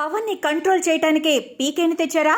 పవన్ని control చేయటానికే పీకేని తెచ్చారా?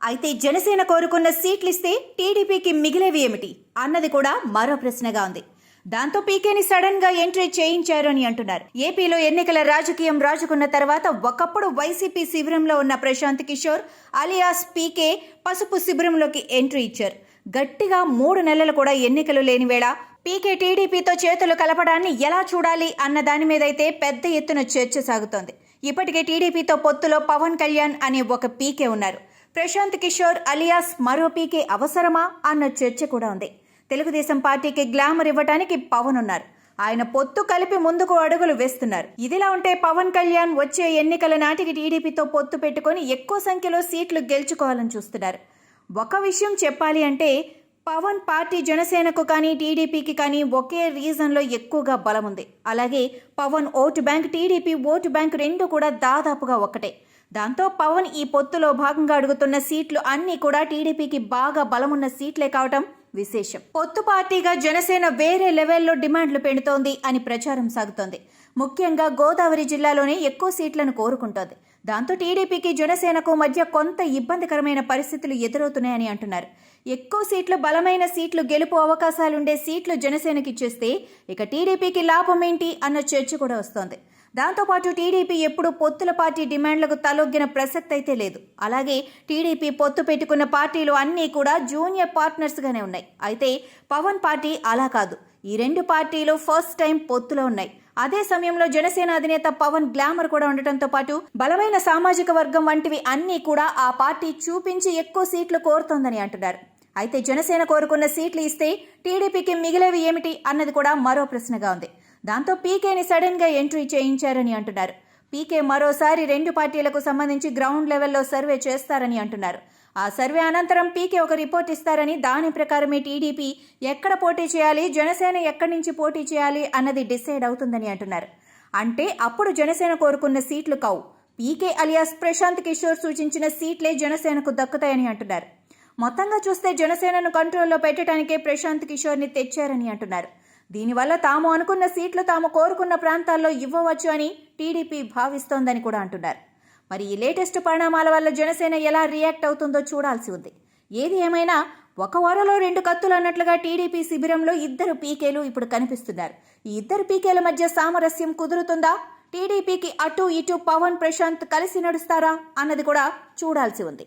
అయితే జనసేన కోరుకున్న సీట్లు ఇస్తే టీడీపీకి మిగిలేవి ఏమిటి? అన్నది కూడా మరో ప్రశ్నగా ఉంది. దాంతో పీకేని సడన్గా ఎంట్రీ చేయించారు అని అంటున్నారు. ఏపీలో ఎన్నికల రాజకీయం రాజుకున్న తర్వాత ఒకప్పుడు వైసీపీ శిబిరంలో ఉన్న ప్రశాంత్ కిషోర్ అలియాస్ పీకే పసుపు శిబిరంలోకి ఎంట్రీ ఇచ్చారు. గట్టిగా మూడు నెలలు కూడా ఎన్నికలు లేని వేళ పీకే టీడీపీతో చేతులు కలపడాన్ని ఎలా చూడాలి అన్న దాని మీదైతే పెద్ద ఎత్తున చర్చ సాగుతోంది. ఇప్పటికే టీడీపీతో పొత్తులో పవన్ కళ్యాణ్ అనే ఒక పీకే ఉన్నారు. ప్రశాంత్ కిషోర్ అలియాస్ మరో పీకే అవసరమా? అన్న చర్చ కూడా ఉంది. తెలుగుదేశం పార్టీకి గ్లామర్ ఇవ్వటానికి పవన్ ఉన్నారు. ఆయన పొత్తు కలిపి ముందుకు అడుగులు వేస్తున్నారు. ఇదిలా ఉంటే పవన్ కళ్యాణ్ వచ్చే ఎన్నికల నాటికి టీడీపీతో పొత్తు పెట్టుకొని ఎక్కువ సంఖ్యలో సీట్లు గెలుచుకోవాలని చూస్తున్నారు. ఒక విషయం చెప్పాలి అంటే పవన్ పార్టీ జనసేనకు కానీ టీడీపీకి కానీ ఒకే రీజన్లో ఎక్కువగా బలం ఉంది. అలాగే Pavan vote bank TDP vote bank రెండు కూడా దాదాపుగా ఒకటే దాంతో పవన్ ఈ పొత్తులో భాగంగా అడుగుతున్న సీట్లు అన్నీ కూడా టీడీపీకి బాగా బలమున్న సీట్లే కావటం విశేషం. పొత్తు పార్టీగా జనసేన వేరే లెవెల్లో డిమాండ్లు పెడుతోంది అని ప్రచారం సాగుతోంది. ముఖ్యంగా గోదావరి జిల్లాలోనే ఎక్కువ సీట్లను కోరుకుంటోంది. దాంతో టీడీపీకి జనసేనకు మధ్య కొంత ఇబ్బందికరమైన పరిస్థితులు ఎదురవుతున్నాయని అంటున్నారు. ఎక్కువ సీట్లు బలమైన సీట్లు గెలుపు అవకాశాలుండే సీట్లు జనసేనకి ఇచ్చేస్తే ఇక టీడీపీకి లాభం ఏంటి అన్న చర్చ కూడా వస్తోంది. దాంతోపాటు టీడీపీ ఎప్పుడు పొత్తుల పార్టీ డిమాండ్లకు తలొగ్గిన ప్రసక్తి అయితే లేదు. అలాగే టీడీపీ పొత్తు పెట్టుకున్న పార్టీలు అన్నీ కూడా జూనియర్ పార్ట్నర్స్గానే ఉన్నాయి. అయితే పవన్ పార్టీ అలా కాదు. ఈ రెండు పార్టీలు ఫస్ట్ టైం పొత్తులో ఉన్నాయి. అదే సమయంలో జనసేన అధినేత పవన్ గ్లామర్ కూడా ఉండటంతో పాటు బలమైన సామాజిక వర్గం వంటివి అన్నీ కూడా ఆ పార్టీ చూపించి ఎక్కువ సీట్లు కోరుతోందని అంటున్నారు. అయితే జనసేన కోరుకున్న సీట్లు ఇస్తే టీడీపీకి మిగిలేవి ఏమిటి అన్నది కూడా మరో ప్రశ్నగా ఉంది. దాంతో పీకేని సడన్గా ఎంట్రీ చేయించారని అంటున్నారు. పీకే మరోసారి రెండు పార్టీలకు సంబంధించి గ్రౌండ్ లెవెల్లో సర్వే చేస్తారని అంటున్నారు. ఆ సర్వే అనంతరం పీకే ఒక రిపోర్ట్ ఇస్తారని దాని ప్రకారమే టీడీపీ ఎక్కడ పోటీ చేయాలి జనసేన ఎక్కడి నుంచి పోటీ చేయాలి అన్నది డిసైడ్ అవుతుందని అంటున్నారు. అంటే అప్పుడు జనసేన కోరుకున్న సీట్లు కావు పీకే అలియాస్ ప్రశాంత్ కిషోర్ సూచించిన సీట్లే జనసేనకు దక్కుతాయని అంటున్నారు. మొత్తంగా చూస్తే జనసేనను కంట్రోల్లో పెట్టడానికే ప్రశాంత్ కిషోర్ని తెచ్చారని అంటున్నారు. దీనివల్ల తాము అనుకున్న సీట్లు తాము కోరుకున్న ప్రాంతాల్లో ఇవ్వవచ్చు అని టీడీపీ భావిస్తోందని కూడా అంటున్నారు. మరి ఈ లేటెస్ట్ పరిణామాల వల్ల జనసేన ఎలా రియాక్ట్ అవుతుందో చూడాల్సి ఉంది. ఏది ఏమైనా ఒక వారంలో రెండు కత్తులు అన్నట్లుగా టీడీపీ శిబిరంలో ఇద్దరు పీకేలు ఇప్పుడు కనిపిస్తున్నారు. ఈ ఇద్దరు పీకేల మధ్య సామరస్యం కుదురుతుందా? టీడీపీకి అటు ఇటు పవన్ ప్రశాంత్ కలిసి నడుస్తారా? అన్నది కూడా చూడాల్సి ఉంది.